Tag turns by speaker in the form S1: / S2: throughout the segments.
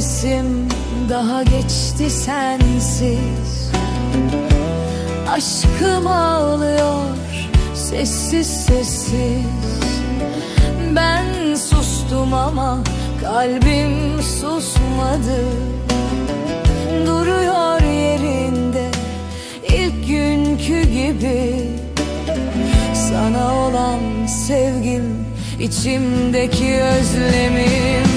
S1: mevsim daha geçti sensiz. Aşkım ağlıyor sessiz sessiz. Ben sustum ama kalbim susmadı. Duruyor yerinde ilk günkü gibi. Sana olan sevgim içimdeki özlemim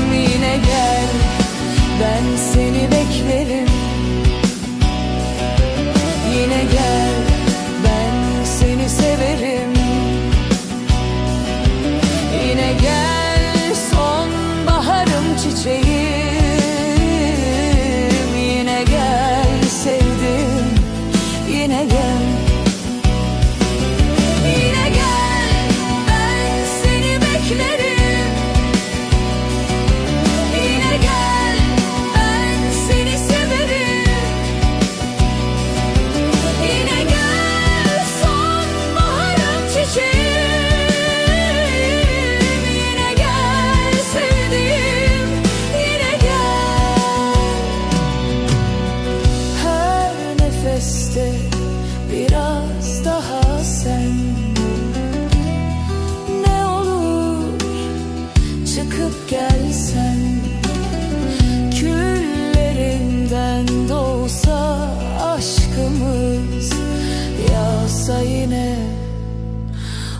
S1: ben seni beklerim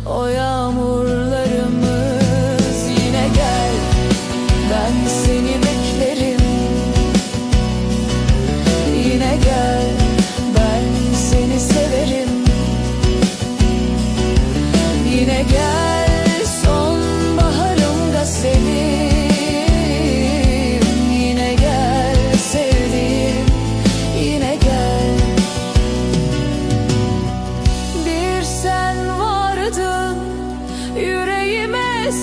S1: o yağmurlarımız Yine gel ben seni beklerim. Yine gel ben seni severim. Yine gel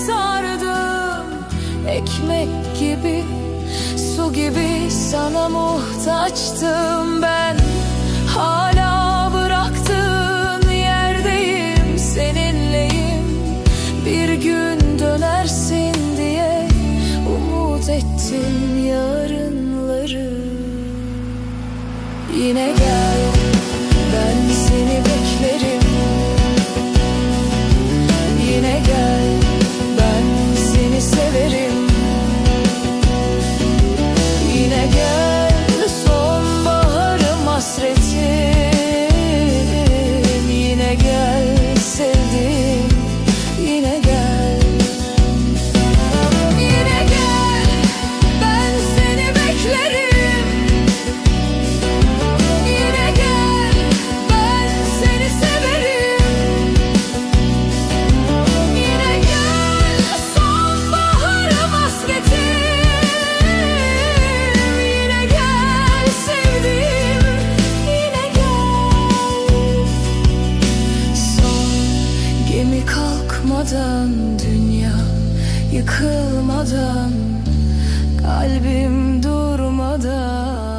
S1: Sardın Ekmek gibi Su gibi sana muhtaçtım. Ben Hala bıraktığın yerdeyim. Seninleyim. Bir gün dönersin diye Umut ettim yarınları. Yine gel Yıkmadan dünya, yıkılmadan Kalbim durmadan.